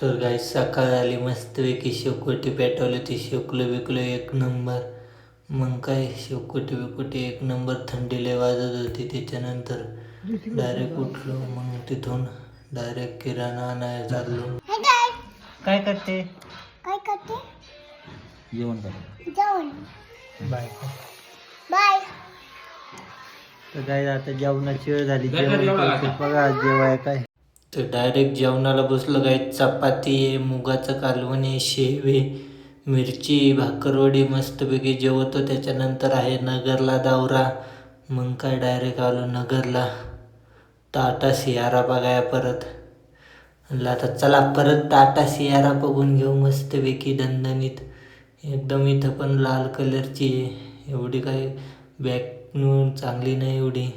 तर गाई सकाळ आली मस्तपैकी शेवकोटी पेटवली ती शेवकलो बिकलो एक नंबर मग काय शेवकोटी बिकोटी एक नंबर थंडी लय वाजत होती त्याच्यानंतर. डायरेक्ट उठलो मग तिथून डायरेक्ट किराणा आणायला चाललो. काय करते? काय करते? जेवण करा. जेवण. बाय बाय तर काय आता जेवणाची वेळ झाली. जेवण करते. बघा आज जेवाय काय. तर डायरेक्ट जेवणाला बसलो काय चपाती आहे मुगाचं कालवण आहे शेव आहे मिरची भाकरवडी मस्तपैकी जेवतो. त्याच्यानंतर आहे नगरला दावरा मग काय डायरेक्ट आलो नगरला. टाटा सियारा बघाया परत. म्हणलं आता चला परत टाटा सियारा बघून घेऊ मस्तपैकी दणदणीत. एकदम इथं पण लाल कलरची आहे. एवढी काही बॅक चांगली नाही एवढी.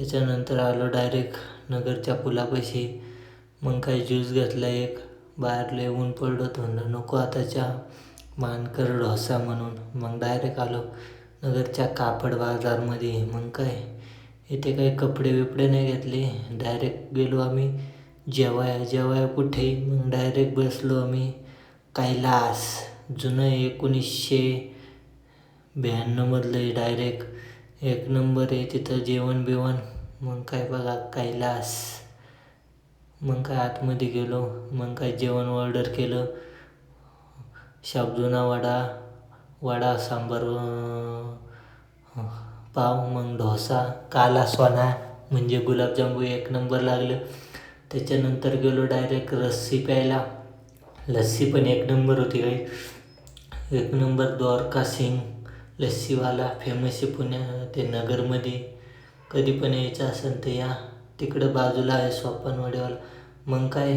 त्याच्यानंतर आलो डायरेक्ट नगरच्या पुलापाशी. मग काय ज्यूस घेतला एक. बाहेर लय ऊन पडलं. होतं म्हणलं नको आता चहा. मानकर डोसा म्हणून. मग डायरेक्ट आलो नगरच्या कापड बाजारमध्ये. मग काय? इथे काही कपडे बिपडे नाही घेतले. डायरेक्ट गेलो आम्ही. जेवाया जेवाया कुठे? मग डायरेक्ट बसलो आम्ही. कैलास जुनं एकोणीसशे ब्याण्णवमधलं आहे डायरेक्ट एक नंबर आहे तिथं जेवण बिवण. मग काय बघा कैलास मग काय आतमध्ये गेलो मग काय जेवण ऑर्डर केलं. शाबदुना वडा वडा सांबार पाव मग डोसा काला सोना म्हणजे गुलाबजामू एक नंबर लागलं. त्याच्यानंतर गेलो डायरेक्ट लस्सी प्यायला. लस्सी पण एक नंबर होती काही. एक नंबर द्वारका सिंग. लस्सीवाला फेमस आहे पुण्या ते नगरमध्ये. कधी पण यायचं असेल तर या. तिकडं बाजूला आहे सोपानवाडीवाला मग काय?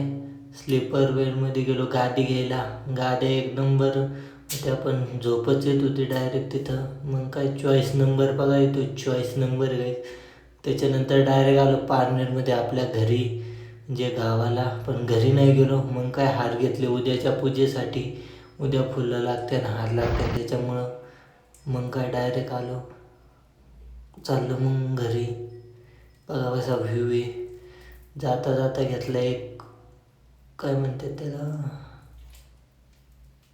स्लीपर बेडमध्ये गेलो गादी घ्यायला. गाड्या एक नंबर त्या पण झोपच येत होती डायरेक्ट तिथं. मग काय? चॉईस नंबर बघा येतो. चॉईस नंबर काय त्याच्यानंतर डायरेक्ट आलो पारनेरमध्ये आपल्या घरी. जे गावाला पण घरी नाही गेलो. मग काय? हार घेतले. उद्याच्या पूजेसाठी. उद्या फुलं लागते आणि हार लागते. त्याच्यामुळं मग काय डायरेक्ट आलो. चाललो मग घरी. बघा कसा व्ह्यू आहे जाता जाता घेतला एक काय म्हणतात त्याला?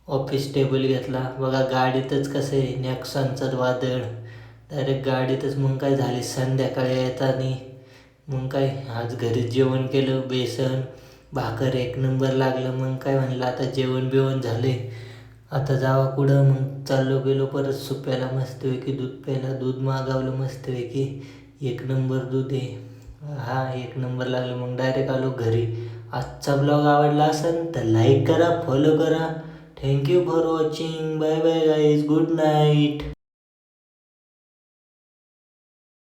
ऑफिस टेबल घेतला. बघा गाडीतच कसं आहे नॅक्सॉनचं वादळ. डायरेक्ट गाडीतच मग काय झाली संध्याकाळी येताना. मग काय आज घरी जेवण केलं बेसन भाकर एक नंबर लागलं. मग काय म्हणलं आता जेवण बिवण झाले. आता जावा कुठं मग? चाललो गेलो परत सुप्याला मस्तपैकी दूध प्यायला. दूध मागवलं मस्तपैकी एक नंबर दूध आहे. हा एक नंबर लागलं. मग डायरेक्ट आलो घरी. आजचा ब्लॉग आवडला असेल तर लाईक करा फॉलो करा. Thank you for watching bye bye guys good night